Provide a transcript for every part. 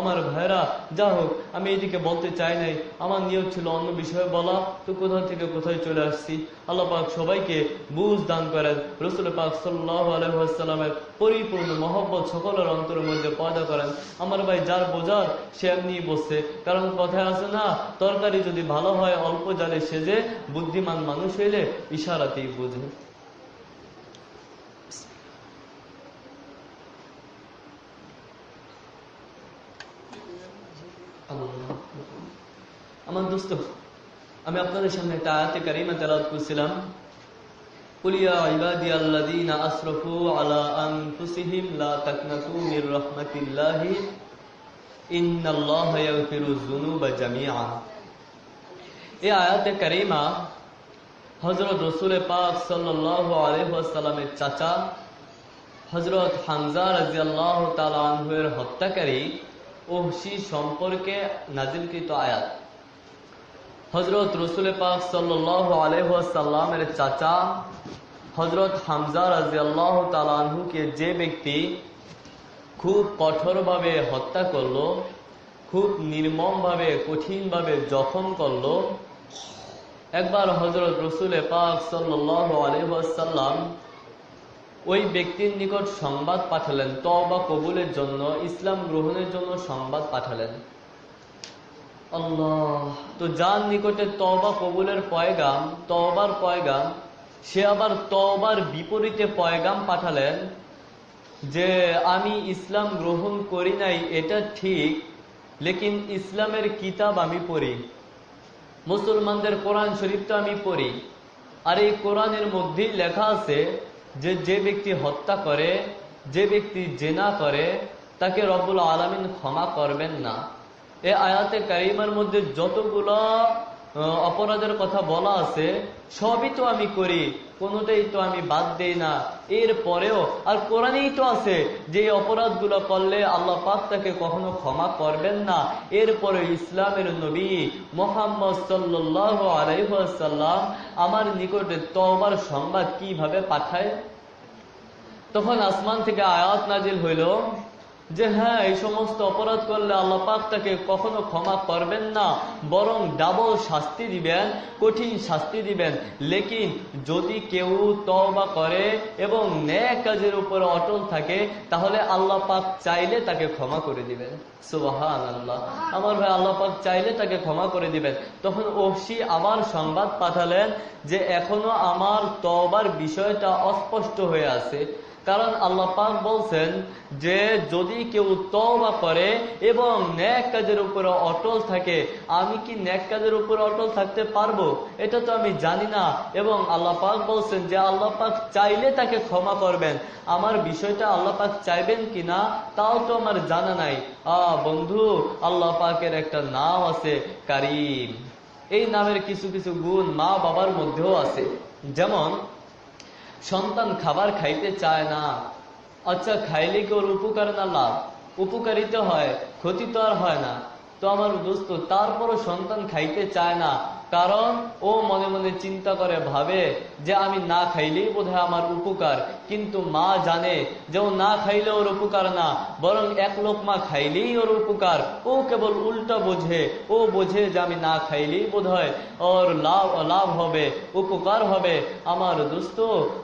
আমার ভাইরা যা হোক, আমি এইদিকে বলতে চাই নাই। আমার নিয়ম ছিল অন্য বিষয়ে বলা। তো কোথা থেকে কোথায় চলে আসছি? আল্লাহ পাক সবাইকে বুঝ দান করেন। রসুল পাক সাল্লাহ পরিপূর্ণ মহব্বত সকলের অন্তরের মধ্যে পয়দা করেন। আমার ভাই যার বোঝার, সে এমনি বসছে। কারণ কথায় আছে না, তরকারি যদি ভালো হয়, অল্প জালে সেজে বুদ্ধিমান মানুষ হইলে ইশারাতেই বুঝে আল্লাহ। আমার দোস্ত, আমি আপনাদের সামনে একটা আয়াতে কারিমা তেলাওয়াত করছিলাম। কুলিয়া ইবাদি আল্লাযীনা আসরাফু আলা আনফুসিহিম লা তাকনাতু মির রাহমাতিল্লাহি ইন্নাল্লাহা ইয়াগফিরু যুনুবা জামিআ। এই আয়াতে কারিমা হযরত রাসূল পাক সাল্লাল্লাহু আলাইহি ওয়াসাল্লামের চাচা হযরত হামজা রাদিয়াল্লাহু তাআলা আনহু এর হত্যাকারী ওহশি সম্পর্কে নাজিলকৃত আয়াত। হজরত রসুল পাক সাল্লাহ আলহাসাল্লামের চাচা হজরত হামজা রাজিয়াল্লাহ তালানহুকে যে ব্যক্তি খুব কঠোরভাবে হত্যা করল, খুব নির্মমভাবে, কঠিনভাবে জখম করল, একবার হজরত রসুল পাক সাল্লাহ আলহাসাল্লাম ওই ব্যক্তির নিকট সংবাদ পাঠালেন তবা কবুলের জন্য, ইসলাম গ্রহণের জন্য সংবাদ পাঠালেন। তো যার নিকটে তবা কবুলের পয়গাম তবার পয়গাম, সে আবার তবার বিপরীতে পয়গাম পাঠালেন যে, আমি ইসলাম গ্রহণ করি নাই, এটা ঠিক, লেকিন ইসলামের কিতাব আমি পড়ি। মুসলমানদের কোরআন শরীফ তো আমি পড়ি। আর এই কোরআনের মধ্যেই লেখা আছে যে যে ব্যক্তি হত্যা করে, যে ব্যক্তি জেনা করে, তাকে রব্বুল আলমিন ক্ষমা করবেন না। এ আয়াতে কারিমার মধ্যে যতগুলো অপরাধের কথা বলা আছে, সবই তো আমি করি, কোনোটাই তো আমি বাদ দেই না। এর পরেও, আর কোরআনেই তো আছে যে অপরাধগুলো করলে আল্লাহ পাক তাকে কখনো ক্ষমা করবেন না। এরপরে ইসলামের নবী মোহাম্মদ সাল্লাহ আলাইসাল্লাম আমার নিকটে তবার সংবাদ কীভাবে পাঠায়? তখন আসমান থেকে আয়াত নাজিল হইল যে হ্যাঁ এই সমস্ত অপরাধ করলে আল্লাহ পাক তাকে কখনো ক্ষমা করবেন না, বরং ডাবল শাস্তি দিবেন, কঠিন শাস্তি দিবেন। লেকিন যদি কেউ তওবা করে এবং ন্যায় কাজের উপর অটল থাকে, তাহলে আল্লাহ পাক চাইলে তাকে ক্ষমা করে দিবেন। সুবাহান আল্লাহ আমার ভাই, আল্লাহ পাক চাইলে তাকে ক্ষমা করে দিবেন। তখন ওসি আবার সংবাদ পাঠালেন যে এখনও আমার তবার বিষয়টা অস্পষ্ট হয়ে আছে। কারণ আল্লাহ পাক বলছেন যে যদি কেউ তওবা করে এবং ন্যাক কাজের উপরে অটল থাকে, আমি কি ন্যাক কাজের উপরে অটল থাকতে পারব? এটা তো আমি জানি না। এবং আল্লাহ পাক বলছেন যে আল্লাহ পাক চাইলে তাকে ক্ষমা করবেন। আমার বিষয়টা আল্লাহ পাক চাইবেন কি না তাও তো আমার জানা নাই। আ, বন্ধু, আল্লাহ পাকের একটা নাম আছে কারিম। এই নামের কিছু কিছু গুণ মা বাবার মধ্যেও আছে। যেমন সন্তান খাবার খাইতে চায় না আচ্ছা খাইলে কি ওর উপকার না লাভ? উপকারিত হয়, ক্ষতি তো আর হয় না। তো আমার দোস্ত, তারপরও সন্তান খাইতে চায় না কারণ ও মনে মনে চিন্তা করে, ভাবে যে আমি না খাইলেই বোধ আমার উপকার। কিন্তু মা জানে যে ও না খাইলে ওর উপকার না, বরং এক লোক মা খাইলেই ওর উপকার। ও কেবল উল্টা বোঝে, ও বোঝে যে আমি না খাইলেই বোধ হয় ওর লাভ লাভ হবে, উপকার হবে। আমার দোস্ত,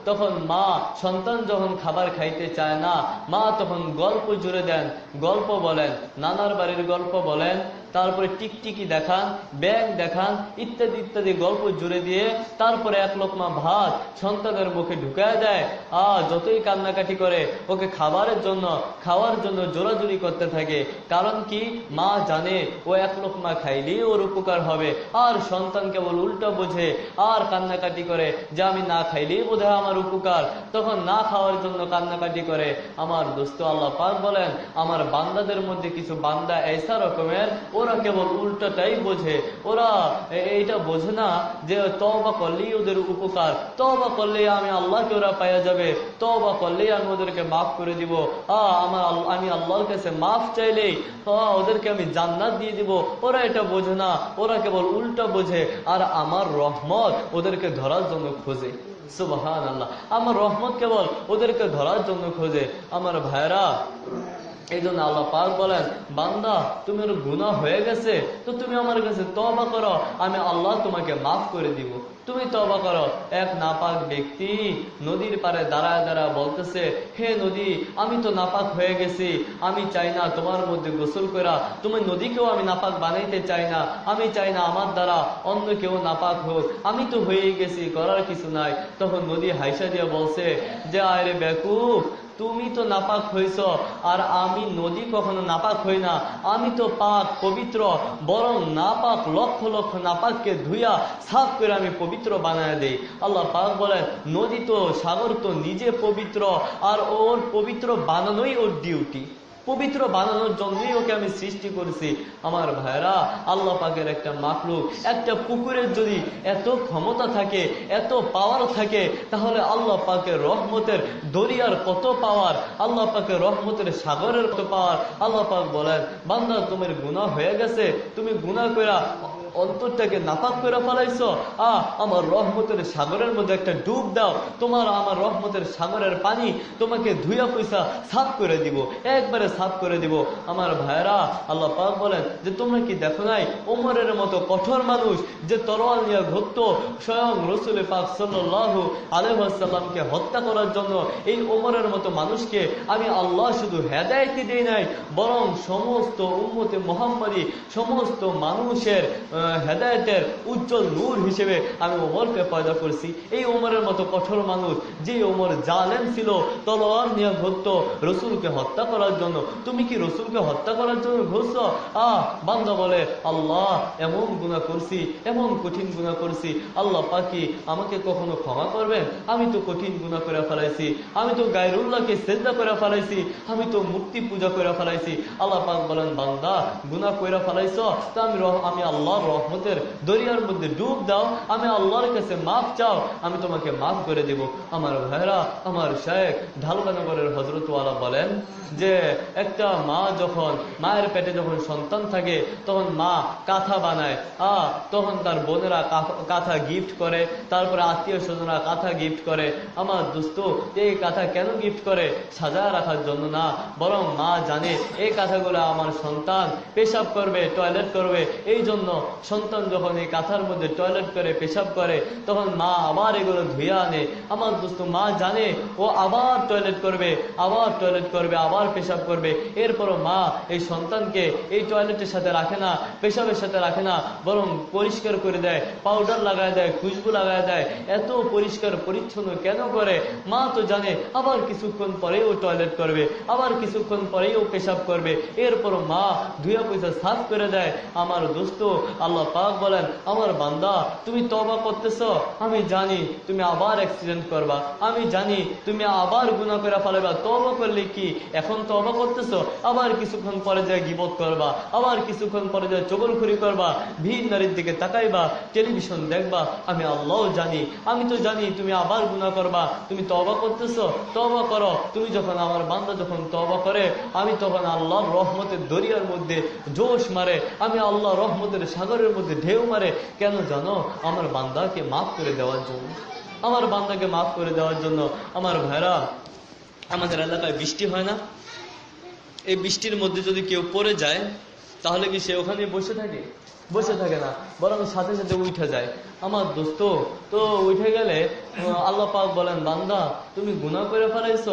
তখন মা সন্তান যখন খাবার খাইতে চায় না, মা তখন গল্প জুড়ে দেন, গল্প বলেন, নানার বাড়ির গল্প বলেন তারপরে টিকটিকি দেখান ব্যাগ দেখান ইত্যাদি ইত্যাদি গল্প জুড়ে দিয়ে তারপরে এক লোকমা ভাত সন্তানের মুখে ঢুকায় দেয়। আ, যতই কান্নাকাটি করে, ওকে খাবারের জন্য, খাওয়ার জন্য জোরাজুরি করতে থাকে। কারণ কি? মা জানে, ও এক লোকমা খাইলেই ওর উপকার হবে। আর সন্তান কেবল উল্টো বোঝে, আর কান্নাকাটি করে যে আমি না খাইলেই বোধ আমার উপকার। তখন না খাওয়ার জন্য কান্নাকাটি করে। আমার দোস্ত আল্লাহ পাক বলেন, আমার বান্দাদের মধ্যে কিছু বান্দা এইসা রকমের ওরা কেবল উল্টাটাই বোঝে। ওরা এইটা বোঝে না যে তবা করলেই ওদের উপকার তবা করলেই আমি আল্লাহকে ওরা পাইয়া যাবে তবা করলেই আমি ওদেরকে মাফ করে দিব। আমার আমি আল্লাহর কাছে মাফ চাইলেই ওদেরকে আমি জান্নাত দিয়ে দিব। ওরা এটা বোঝে না, ওরা কেবল উল্টা বোঝে। আর আমার রহমত ওদেরকে ধরার জন্য খোঁজে। সুবাহান আল্লাহ আমার রহমত কেবল ওদেরকে ধরার জন্য খোঁজে। আমার ভাইরা এই জন্য আল্লাহ পাক বলেন, বান্দা তোমার গুনাহ হয়ে গেছে, তো তুমি আমার কাছে তবা করো, আমি আল্লাহ তোমাকে মাফ করে দিব। তুমি তবা করো। এক নাপাক ব্যক্তি নদীর পারে দাঁড়ায় দাঁড়া বলতেছে, হে নদী, আমি তো নাপাক হয়ে গেছি, আমি চাই না তোমার মধ্যে গোসল করা, তুমি নদীকেও আমি নাপাক বানাইতে চাই না, আমি চাই না আমার দ্বারা অন্য কেউ নাপাক হোক, আমি তো হয়ে গেছি, করার কিছু নাই। তখন নদী হাইসা দিয়ে বলছে, যে আরে বেকুব তুমি তো নাপাক হয়েছ, আর আমি নদী কখনো নাপাক হই না। আমি তো পাক, পবিত্র, বরং নাপাক, লক্ষ লক্ষ নাপাককে ধুইয়া সাফ করে আমি পবিত্র বানায় দেই। আল্লাহ পাক বলে, নদী তো, সাগর তো নিজে পবিত্র, আর ওর পবিত্র বানানোই ওর ডিউটি পবিত্র বানানোর জন্যই ওকে আমি সৃষ্টি করেছি। আমার ভাইরা আল্লাহ পাকের একটা মাকলুক একটা পুকুরের যদি এত ক্ষমতা থাকে, এত পাওয়ার থাকে, তাহলে আল্লাহ পাকের রহমতের দরিয়ার কত পাওয়ার আল্লাহ পাকের রহমতের সাগরের কত পাওয়ার আল্লাহ পাক বলেন, বান্দা, তোমার গুনাহ হয়ে গেছে, তুমি গুনাহ করা অন্তরটাকে নাপাক করে ফেলাইছ। আহ, আমার রহমতের সাগরের মধ্যে একটা ডুব দাও। তোমার আমার রহমতের সাগরের পানি তোমাকে ধুইয়া পয়সা সাফ করে দিব। একবারে সাফ করে দিব। আমার ভাইরা আল্লাহ পাক বলেন যে, তোমরা কি দেখো নাই? ওমরের মতো কঠোর মানুষ যে তরোয়াল নিয়ে ঘুরত স্বয়ং রসুল পাক সাল্লাহ আলহাসাল্লামকে হত্যা করার জন্য। এই ওমরের মতো মানুষকে আমি আল্লাহ শুধু হেদায়তি দিই নাই, বরং সমস্ত উম্মতে মোহাম্মদী, সমস্ত মানুষের হেদায়েতের উজ্জ্বল নূর হিসেবে আমি ওমরকে পয়দা করছি। এই ওমরের মতো কঠোর মানুষ যে ওমর জালেন ছিল তলোয়ার নিয়ে ঘুরত রসুলকে হত্যা করার জন্য তুমি কি রসুলকে হত্যা করার জন্য ঘুরছ? আহ বান্দা বলে, আল্লাহ, এমন গুণা করছি, এমন কঠিন গুণা করছি। আল্লাহ পাকি আমাকে কখনো ক্ষমা করবেন? আমি তো কঠিন গুণা করে ফেলাইছি। আমি তো গায়রুল্লাহকে শ্রদ্ধা করে ফেলাইছি। আমি তো মূর্তি পূজা করে ফেলাইছি। আল্লাহ পাক বলেন, বান্দা গুণা করে ফেলাইছ? তা আমি আমি আল্লাহর রহমতের দরিয়ার মধ্যে ডুব দাও। আমি আল্লাহর কাছে মাফ চাও। আমি তোমাকে মাফ করে দেব। আমার ভাইরা, আমার শেখ ঢালকানগরের হজরতওয়ালা বলেন যে একটা মা যখন, মায়ের পেটে যখন সন্তান থাকে, তখন মা কাঁথা বানায়। আ, তখন তার বোনেরা কাঁথা- গিফট করে, তারপরে আত্মীয় স্বজনরা কাঁথা গিফট করে। আমার দোস্ত, এই কাঁথা কেন গিফট করে? সাজায় রাখার জন্য না, বরং মা জানে, এই কাঁথাগুলো আমার সন্তান পেশাব করবে টয়লেট করবে। এই জন্য সন্তান যখন এই কাঁথার মধ্যে টয়লেট করে, পেশাব করে, তখন মা আবার এগুলো ধুয়ে আনে। আমার দোস্ত মা জানে, ও আবার টয়লেট করবে, আবার টয়লেট করবে, আবার পেশাব করবে। এরপরও মা এই সন্তানকে এই টয়লেটের সাথে রাখে না, পেশাবের সাথে রাখে না, বরং পরিষ্কার করে দেয় পাউডার লাগায় দেয়, খুশবু লাগায় দেয়। এত পরিষ্কার, পরিচ্ছন্ন কেন করে? মা তো জানে, আবার কিছুক্ষণ পরেও টয়লেট করবে, আবার কিছুক্ষণ পরেও পেশাব করবে। এরপর মা ধুয়া পয়সা সাফ করে দেয়। আমার দোস্ত, আল্লাহ পাক বলেন, আমার বান্দা, তুমি তবা করতেছ? আমি জানি তুমি আবার অ্যাক্সিডেন্ট করবা। আমি জানি তুমি আবার গুণা করে ফেলবা তবা করলে কি? এখন তবা করতেছ? আবার কিছুক্ষণ পরে যায় গিবত করবা, আবার কিছুক্ষণ পরে যায় চগলখুরি করবা ভিড় নারীর দিকে তাকাইবা টেলিভিশন দেখবা, আমি আল্লাহ জানি, আমি তো জানি তুমি আবার গুণা করবা, তুমি তবা করতেছ তবা করো, তুমি যখন আমার বান্দা যখন তবা করে, আমি তখন আল্লাহর রহমতের দরিয়ার মধ্যে জোশ মারে, আমি আল্লাহ রহমতের সাগরের মধ্যে ঢেউ মারে, কেন জানো? আমার বান্দাকে মাফ করে দেওয়ার জন্য। আমার বান্দাকে মাফ করে দেওয়ার জন্য আমার ভাইরা, আমাদের এলাকায় বৃষ্টি হয় না? এই বৃষ্টির মধ্যে যদি কেউ পড়ে যায়, তাহলে কি সে ওখানে বসে থাকে? বসে থাকে না, বরং সাথে সাথে উঠে যায়। আমার দোস্ত, তো উঠে গেলে আল্লাহ পাক বলেন, বান্দা, তুমি গুণা করে ফেলাইছ।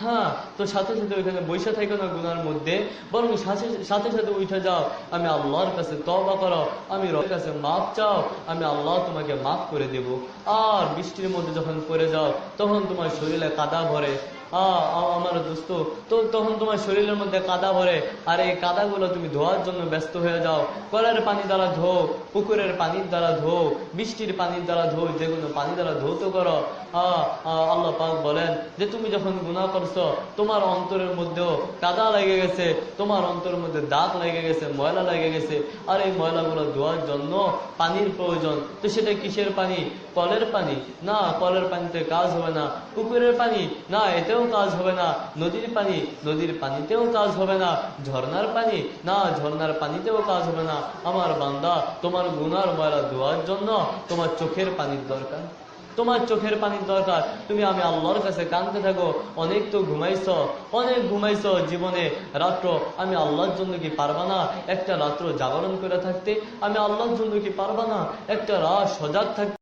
হ্যাঁ তো সাথে সাথে ওইখানে বসে থাকো না গুনার মধ্যে, বরং সাথে সাথে সাথে উঠে যাও। আমি আল্লাহর কাছে তবা করো আমি রবের কাছে মাপ চাও, আমি আল্লাহ তোমাকে মাফ করে দেব। আর বৃষ্টির মধ্যে যখন পড়ে যাও, তখন তোমার শরীরে কাদা ভরে আ- আমার দোস্ত তো তখন তোমার শরীরের মধ্যে কাদা ভরে। আর এই কাদাগুলো তুমি ধোয়ার জন্য ব্যস্ত হয়ে যাও। কলের পানি দ্বারা ধো পুকুরের পানির দ্বারা ধো বৃষ্টির পানির দ্বারা ধো যেগুলো পানি দ্বারা ধৌত করো। আহ, আল্লাহ পাক বলেন যে তুমি যখন গুনাহ করছ তোমার অন্তরের মধ্যেও কাদা লেগে গেছে তোমার অন্তরের মধ্যে দাগ লেগে গেছে ময়লা লেগে গেছে। আর এই ময়লাগুলো ধোয়ার জন্য পানির প্রয়োজন। তো সেটা কিসের পানি? কলের পানি। না কলের পানিতে কাজ হবে না। পুকুরের পানি? না এতেও কাজ হবে না, নদীর পানি, নদীর পানিতেও কাজ হবে না ঝর্ণার পানি, না ঝর্ণার পানিতেও কাজ হবে না। আমার বান্দা, তোমার গুনার ময়লা ধোয়ার জন্য তোমার চোখের পানির দরকার। তোমার চোখের পানির দরকার। তুমি আমি আল্লাহর কাছে কানতে থাকো, অনেক তো ঘুমাইছ, অনেক ঘুমাইছ জীবনে। রাত্র, আমি আল্লাহর জন্য কি পারবা না? একটা রাত্র জাগরণ করে থাকতে, আমি আল্লাহর জন্য কি পারবা না? একটা রাত সজাগ থাকতে